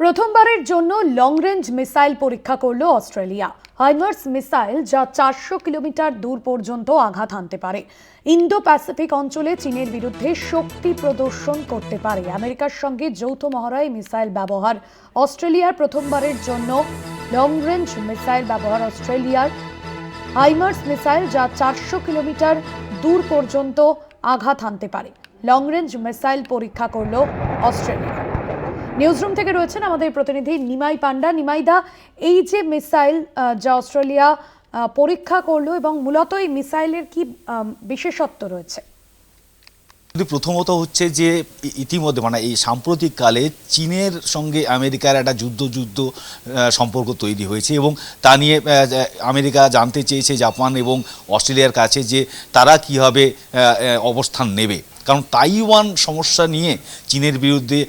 প্রথমবারের জন্য long range missile পরীক্ষা করল অস্ট্রেলিয়া। হাইমার্স মিসাইল যা চারশো কিলোমিটার দূর পর্যন্ত আঘাত হানতে পারে। ইন্দো প্যাসিফিক অঞ্চলে চীনের বিরুদ্ধে শক্তি প্রদর্শন করতে পারে। আমেরিকার সঙ্গে যৌথ মহড়ায় মিসাইল ব্যবহার অস্ট্রেলিয়ার প্রথমবারের জন্য লং রেঞ্জ মিসাইল ব্যবহার অস্ট্রেলিয়ার। হাইমার্স মিসাইল যা চারশো কিলোমিটার দূর পর্যন্ত আঘাত হানতে পারে। লং রেঞ্জ মিসাইল পরীক্ষা করল অস্ট্রেলিয়া। নিউজরুম থেকে রয়েছেন আমাদের প্রতিনিধি নিমাই পান্ডা। নিমাইদা এই যে মিসাইল যা অস্ট্রেলিয়া পরীক্ষা করল এবং মূলত এই মিসাইলের কি বিশেষত্ব রয়েছে? কিন্তু প্রথমত হচ্ছে যে ইতিমধ্যে মানে এই সাম্প্রতিক কালে চীনের সঙ্গে আমেরিকার একটা যুদ্ধ যুদ্ধ সম্পর্ক তৈরি হয়েছে এবং তা নিয়ে আমেরিকা জানতে চেয়েছে জাপান এবং অস্ট্রেলিয়ার কাছে যে তারা কীভাবে অবস্থান নেবে। কারণ তাইওয়ান সমস্যা নিয়ে চীনের বিরুদ্ধে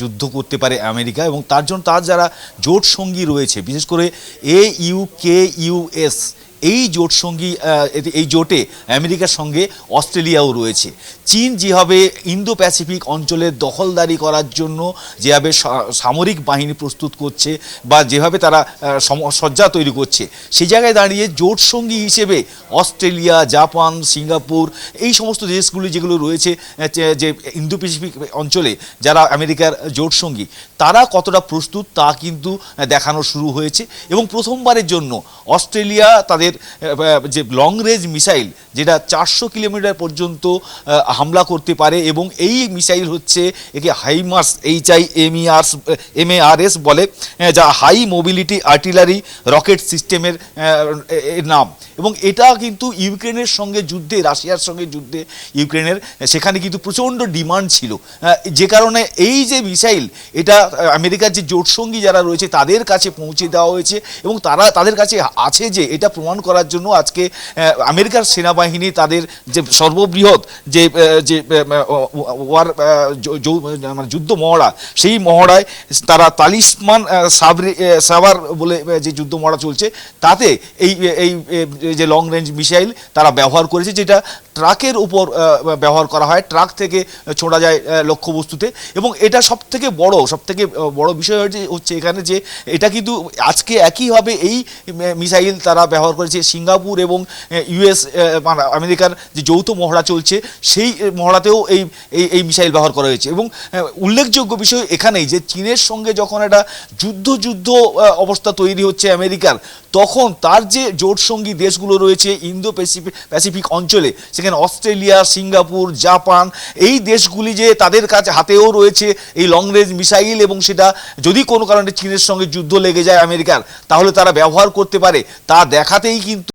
যুদ্ধ করতে পারে আমেরিকা এবং তার জন্য তার যারা জোট সঙ্গী রয়েছে, বিশেষ করে এ ইউ কে ইউএস এই জোট সঙ্গী এই জোটে আমেরিকার সঙ্গে অস্ট্রেলিয়াও রয়েছে। চীন যেভাবে ইন্দো প্যাসিফিক অঞ্চলের দখলদারি করার জন্য যেভাবে সামরিক বাহিনী প্রস্তুত করছে বা যেভাবে তারা সজ্জা তৈরি করছে সেই জায়গায় দাঁড়িয়ে জোট সঙ্গী হিসেবে অস্ট্রেলিয়া, জাপান, সিঙ্গাপুর এই সমস্ত দেশগুলি যেগুলো রয়েছে যে ইন্দো প্যাসিফিক অঞ্চলে যারা আমেরিকার জোট সঙ্গী, তারা কতটা প্রস্তুত তা কিন্তু দেখানো শুরু হয়েছে। এবং প্রথমবারের জন্য অস্ট্রেলিয়া তাদের আহ, যে লং রেঞ্জ মিসাইল যেটা চারশো কিলোমিটার পর্যন্ত হামলা করতে পারে এবং এই মিসাইল হচ্ছে একে HIMARS H I M M A R S বলে যা হাই মোবিলিটি আর্টিলারি রকেট সিস্টেমের নাম। এবং এটা কিন্তু ইউক্রেনের সঙ্গে যুদ্ধে রাশিয়ার সঙ্গে যুদ্ধে ইউক্রেনের সেখানে কিন্তু প্রচণ্ড ডিমান্ড ছিল। যে কারণে এই যে মিসাইল এটা আমেরিকার যে জোটসঙ্গী যারা রয়েছে তাদের কাছে পৌঁছে দেওয়া হয়েছে এবং তারা তাদের কাছে আছে যে এটা প্রমাণ করার জন্য আজকে আমেরিকার সেনাবাহিনী তাদের যে সর্ববৃহৎ যে যে ওয়ার মানে যুদ্ধ মহড়া, সেই মহড়ায় তারা তালিসমান সাবরি সাবার বলে যে যুদ্ধ মহড়া চলছে, তাতে এই এই যে লং রেঞ্জ মিসাইল তারা ব্যবহার করেছে, যেটা ট্রাকের উপর ব্যবহার করা হয়। ট্রাক থেকে ছোড়া যায় লক্ষ্যবস্তুতে। এবং এটা সব থেকে বড় সব থেকে বড় বিষয় হচ্ছে এখানে যে এটা কিন্তু আজকে একইভাবে এই মিসাইল তারা ব্যবহার করেছে। সিঙ্গাপুর এবং ইউএস মানে আমেরিকার যে যৌথ মহড়া চলছে, সেই মহড়াতেও এই এই এই মিসাইল ব্যবহার করা হয়েছে। এবং উল্লেখযোগ্য বিষয় এখানেই যে চীনের সঙ্গে যখন একটা যুদ্ধ যুদ্ধ অবস্থা তৈরি হচ্ছে আমেরিকার, তখন তার যে জোট সঙ্গী দেশগুলো রয়েছে ইন্দো প্যাসিফিক অঞ্চলে সেখানে অস্ট্রেলিয়া, সিঙ্গাপুর, জাপান এই দেশগুলি যে তাদের কাছে হাতেও রয়েছে এই লং রেঞ্জ মিসাইল এবং সেটা যদি কোনো কারণে চীনের সঙ্গে যুদ্ধ লেগে যায় আমেরিকার, তাহলে তারা ব্যবহার করতে পারে। তা দেখাতেই কিন্তু